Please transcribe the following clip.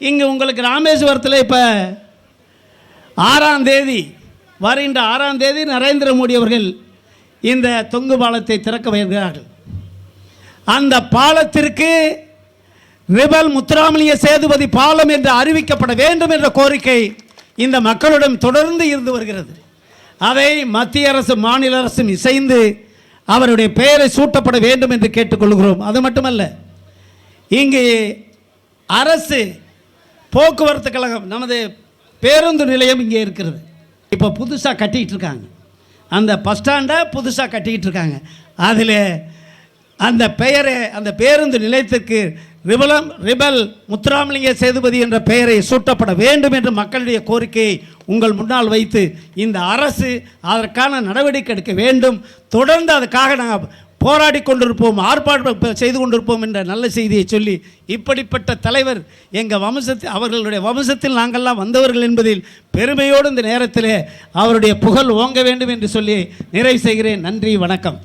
இங்கே உங்களுக்கு ராமேஸ்வரத்தில் இப்போ ஆறாம் தேதி வருகின்ற ஆறாம் தேதி நரேந்திர மோடி அவர்கள் இந்த தொங்கு பாலத்தை திறக்க வருகிறார்கள் அந்த பாலத்திற்கு ரிபல் முத்துராமலிங்க சேதுபதி பாலம் என்று அறிவிக்கப்பட வேண்டும் என்ற கோரிக்கை இந்த மக்களிடம் தொடர்ந்து இருந்து வருகிறது. அதை மத்திய அரசு மாநில அரசும் இசைந்து அவருடைய பெயரை சூட்டப்பட வேண்டும் என்று கேட்டுக்கொள்கிறோம். அது மட்டுமல்ல இங்கு அரசு போக்குவரத்து கழகம் நமது பேருந்து நிலையம் இங்கே இருக்கிறது. இப்போ புதுசாக கட்டிக்கிட்டு இருக்காங்க. அந்த பஸ் ஸ்டாண்டை புதுசாக கட்டிக்கிட்டு இருக்காங்க. அதில் அந்த பெயரை அந்த பேருந்து நிலையத்திற்கு ரிபலம் ரிபல் முத்துராமலிங்க சேதுபதி என்ற பெயரை சூட்டப்பட வேண்டும் என்று மக்களுடைய கோரிக்கையை உங்கள் முன்னால் வைத்து இந்த அரசு அதற்கான நடவடிக்கை எடுக்க வேண்டும். தொடர்ந்து அதுக்காக நாங்கள் போராடி கொண்டிருப்போம் ஆர்ப்பாட்டம் செய்து கொண்டிருப்போம் என்ற நல்ல செய்தியை சொல்லி இப்படிப்பட்ட தலைவர் எங்கள் வம்சத்தில் அவர்களுடைய வம்சத்தில் நாங்கள்லாம் வந்தவர்கள் என்பதில் பெருமையோடு இந்த நேரத்தில் அவருடைய புகழ் ஓங்க வேண்டும் என்று சொல்லி நிறைவு செய்கிறேன். நன்றி வணக்கம்.